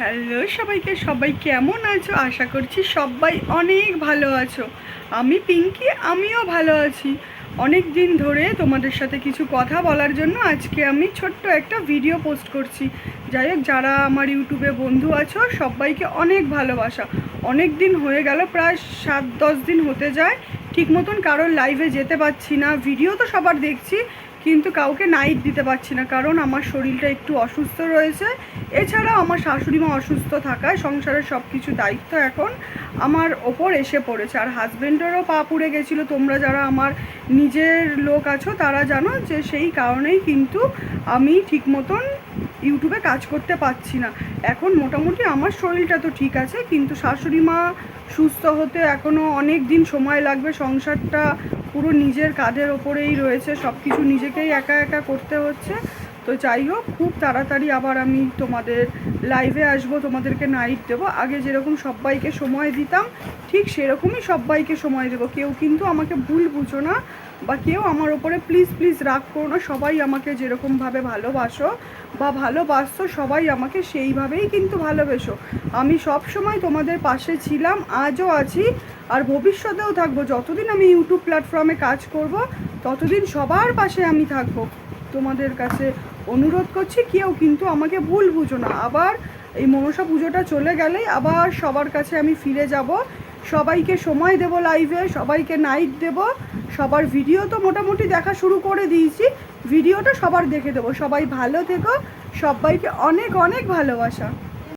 Hello সবাইকে, সবাই কেমন আছো? আশা করছি সবাই অনেক ভালো আছো। আমি পিঙ্কি, আমিও ভালো আছি। অনেক দিন ধরে তোমাদের সাথে কিছু কথা বলার জন্য আজকে আমি ছোট্ট একটা ভিডিও পোস্ট করছি। যাই হোক, যারা আমার ইউটিউবে বন্ধু আছো, সবাইকে অনেক ভালোবাসা। অনেক দিন হয়ে গেল, প্রায় সাত, দশ দিন হতে যায়। ঠিক মতন কারোর লাইভে যেতে পারছি না। ভিডিও তো সবার দেখছি কিন্তু কাউকে নাইট দিতে পারছি না, কারণ আমার শরীরটা একটু অসুস্থ রয়েছে। এছাড়াও আমার শাশুড়ি মা অসুস্থ থাকায় সংসারের সব কিছু দায়িত্ব এখন আমার ওপর এসে পড়েছে। আর হাজব্যান্ডেরও পা পুড়ে গেছিল। তোমরা যারা আমার নিজের লোক আছো, তারা জানো যে সেই কারণেই কিন্তু আমি ঠিক মতন ইউটিউবে কাজ করতে পারছি না। এখন মোটামুটি আমার শরীরটা তো ঠিক আছে, কিন্তু শাশুড়ি মা সুস্থ হতে এখনও অনেক দিন সময় লাগবে সংসারটা পুরো নিজের কাঁধের ওপরেই রয়েছে সব কিছু নিজেকেই একা একা করতে হচ্ছে। তো যাই হোক, খুব তাড়াতাড়ি আবার আমি তোমাদের লাইভে আসব, তোমাদেরকে নাইট দেবো। আগে যেরকম সবাইকে সময় দিতাম, ঠিক সেরকমই সবাইকে সময় দেবো। কেউ কিন্তু আমাকে ভুল বুঝো না বা কেউ আমার ওপরে প্লিজ প্লিজ রাগ করো না। সবাই আমাকে যেরকমভাবে ভালোবাসো বা ভালোবাসছো, সবাই আমাকে সেইভাবেই কিন্তু ভালোবেসো। আমি সব সময় তোমাদের পাশে ছিলাম, আজও আছি। আর ভবিষ্যতেও থাকব। যতদিন আমি ইউটিউব প্ল্যাটফর্মে কাজ করব, ততদিন সবার পাশে আমি থাকব। তোমাদের কাছে অনুরোধ করছি, কেউ কিন্তু আমাকে ভুল বুঝো না। আবার এই মনসা পুজোটা চলে গেলেই আবার সবার কাছে আমি ফিরে যাব। সবাইকে সময় দেব লাইভে সবাইকে নাইট দেব। সবার ভিডিও তো মোটামুটি দেখা শুরু করে দিয়েছি। ভিডিওটা সবার দেখে দেবো। সবাই ভালো থেকো। সবাইকে অনেক অনেক ভালোবাসা।